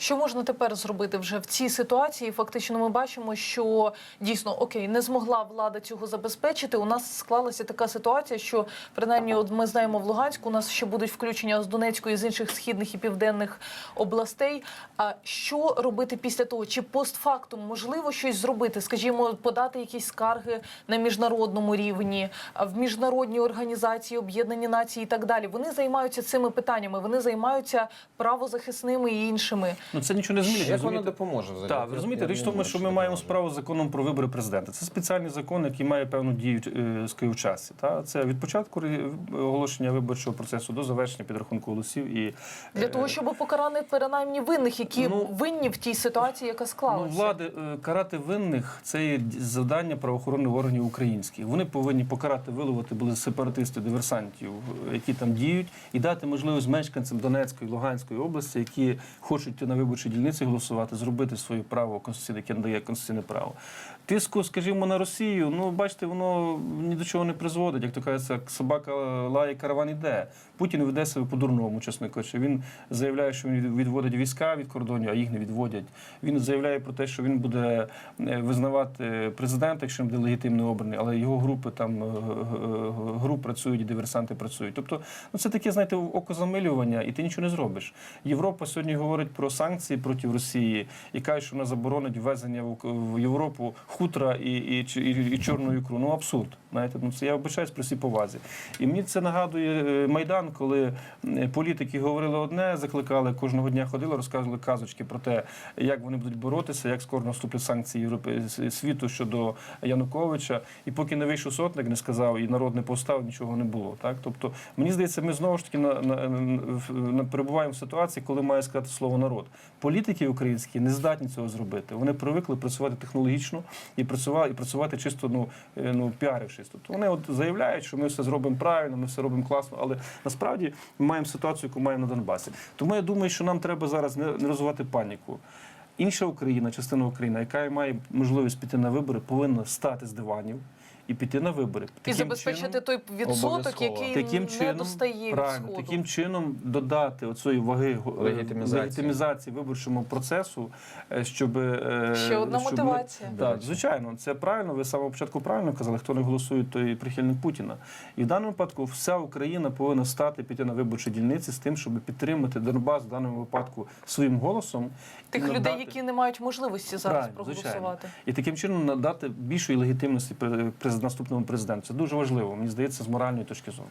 Що можна тепер зробити вже в цій ситуації? Фактично, ми бачимо, що дійсно окей, не змогла влада цього забезпечити. У нас склалася така ситуація, що принаймні, от ми знаємо в Луганську, у нас ще будуть включення з Донецької з інших східних і південних областей. А що робити після того? Чи постфактум можливо щось зробити? Скажімо, подати якісь скарги на міжнародному рівні, в міжнародні організації, Об'єднані Нації і так далі. Вони займаються цими питаннями. Вони займаються правозахисними і іншими. Ну це нічого не змінить. Як воно розумієте? допоможе взагалі? Так, ви розумієте, річ в тому, що ми маємо справу з законом про вибори президента. Це спеціальний закон, який має певну дію е, в часі. Та це від початку оголошення виборчого процесу до завершення підрахунку голосів і Для е, того, щоб покарати принаймні винних, які Ну, винні в тій ситуації, яка Ну, влади е, карати винних це є завдання правоохоронних органів українських. Вони повинні покарати, виловити були сепаратистів, диверсантів, які там діють, і дати можливість мешканцям Донецької, Луганської області, які хочуть на виборчі дільниці голосувати, зробити своє право конституційне, яке надає конституційне право. Тиску, скажімо, на Росію, ну бачите, воно ні до чого не призводить. Як то кажеться, собака лає, караван іде. Путін веде себе по-дурному, чесно кажучи. Він заявляє, що він відводить війська від кордонів, а їх не відводять. Він заявляє про те, що він буде е, визнавати президента, якщо він буде легітимно обраний, але його групи там е, е, груп працюють диверсанти працюють. Тобто, ну це таке, знаєте, окозамилювання, і ти нічого не зробиш. Європа сьогодні говорить про санкції проти Росії і каже, що вона заборонить ввезення в Європу хутра і, і, і, і чорну ікру. Ну абсурд. Знаєте, ну це я вибачаюсь при всій повазі. І мені це нагадує е, майдан, коли е, політики говорили одне, закликали кожного дня ходили, розказували казочки про те, як вони будуть боротися, як скоро наступлять санкції Європи світу щодо Януковича. І поки не вийшов сотник, не сказав, і народ не повстав, нічого не було. Так, тобто, мені здається, ми знову ж таки на, на, на, на- перебуваємо в ситуації, коли має сказати слово народ. Політики українські не здатні цього зробити. Вони привикли працювати технологічно і працювати, і працювати чисто ну, е, ну піарившись. Тобто вони от заявляють, що ми все зробимо правильно, ми все робимо класно, але насправді ми маємо ситуацію, яку маємо на Донбасі. Тому я думаю, що нам треба зараз не, не розвивати паніку. Інша Україна, частина України, яка має можливість піти на вибори, повинна стати з диванів і піти на вибори. і забезпечити чином- той відсоток, який таким не чином, достає від правильно, сходу. таким чином додати оцієї ваги е, Легітимізації. легітимізації виборчому процесу, е, щоб е, Ще одна щоб мотивація. Ми, так, звичайно, це правильно. Ви з самого початку правильно казали. Хто не голосує, той прихильник Путіна. І в даному випадку вся Україна повинна стати піти на виборчі дільниці з тим, щоб підтримати Донбас в даному випадку своїм голосом Тих і людей, які не мають можливості зараз Правильно, проголосувати. звичайно. І таким чином надати більшої легітимності пре- през- наступному президенту. Це дуже важливо, мені здається, з моральної точки зору.